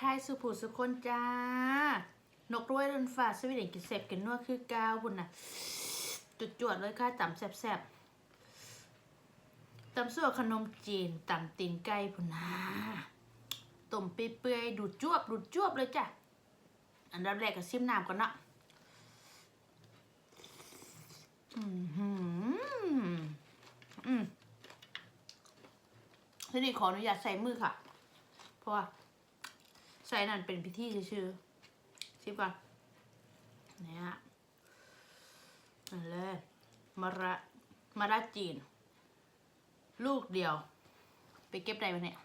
ทายสุผูสุคนจ้า นกรวยรันฟ้าสวีเดนกินเสบกินนัวคือก้าวบุญน่ะจุดจวดเลยค่ะต่ำแสบๆตำสั่วขนมจีนตำตีนไก่พุ่นนะต้มเปื่อยๆดูดจวบดูดจวบเลยจ้ะ อันดับแรกก็ซิมน้ำก่อนเนาะอืมหืมอืมทีนี้ขออนุญาตใส่มือค่ะ เพราะว่า ใส่นั่นเป็นพิธีชื่อชิมก่อนเนี่ยนั่นเลยมะระมะระจีน ลูกเดียว ไปเก็บได้ไหมเนี่ย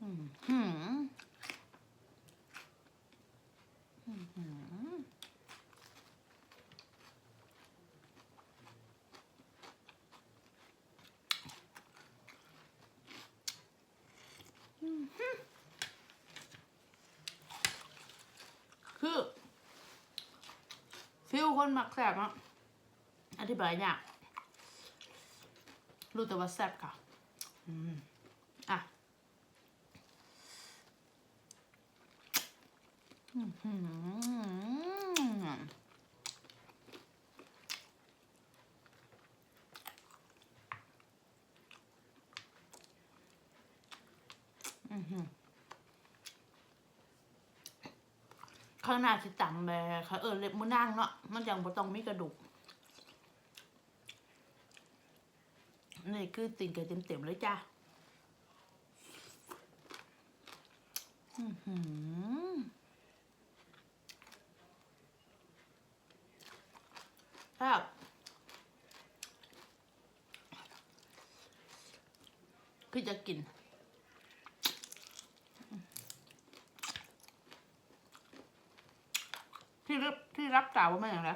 อืมหืมอืมหืมคือ ฟิลคนมักแซ่บเนาะอธิบายเนี่ยากรู้แต่ว่าแซ่บค่ะอืมอะอื้อหืออื้อหือ ข้างหน้าสิต่ำแบบค่ะเออเล็บมือนั่งเนาะมันยังบ่ต้องมีกระดูกนี่คือติ่งไก่เต็มๆเลยจ้าหือครับคือจะกิน ที่รับที่รับกล่าวว่าไม่อย่างไร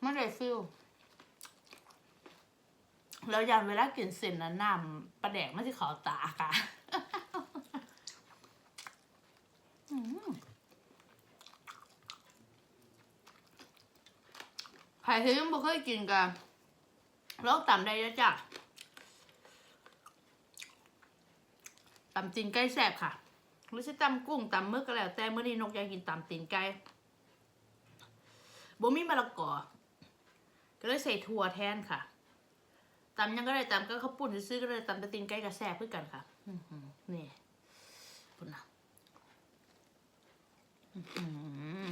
ไม่ได้ฟิลแล้วยันเวลากินเส้นนะน้ำปลาแดกไม่ใช่ขาวตาค่ะอืมใครที่ยังไม่เคยกินกันลองตำได้แล้วจ้ะตำตีนไก่แซ่บค่ะ หรือจะตำกุ้งตำมึกก็แล้ว แต่เมื่อนี้นกอยากกินตำตีนไก่บ่มีมะละกอ ก็เลยใส่ถั่วแทนค่ะตำยังก็ได้ตำก็ข้าวปุ้นซื้อก็ได้ตำตะตินไก่กับแซ่บเพื่อกันค่ะนี่ปุ่นนะอื้อหือ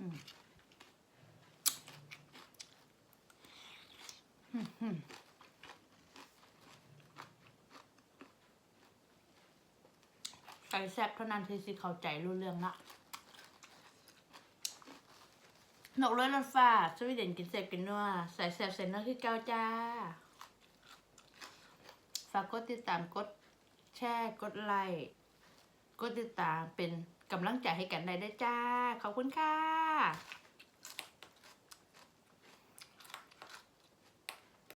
อืม อื้อหือไก่แซ่บเท่านั้นที่สิเข้าใจรู้เรื่องละนกเลื้อยรถฟ้าสวีเดนกินเสร็จกินนัวใส่แสบเสร็จนัวคือเก้าจ้า ฝากกดติดตามกดแชร์กดไลค์กดติดตามเป็นกำลังใจให้กันได้ด้จ้า ขอบคุณค่ะ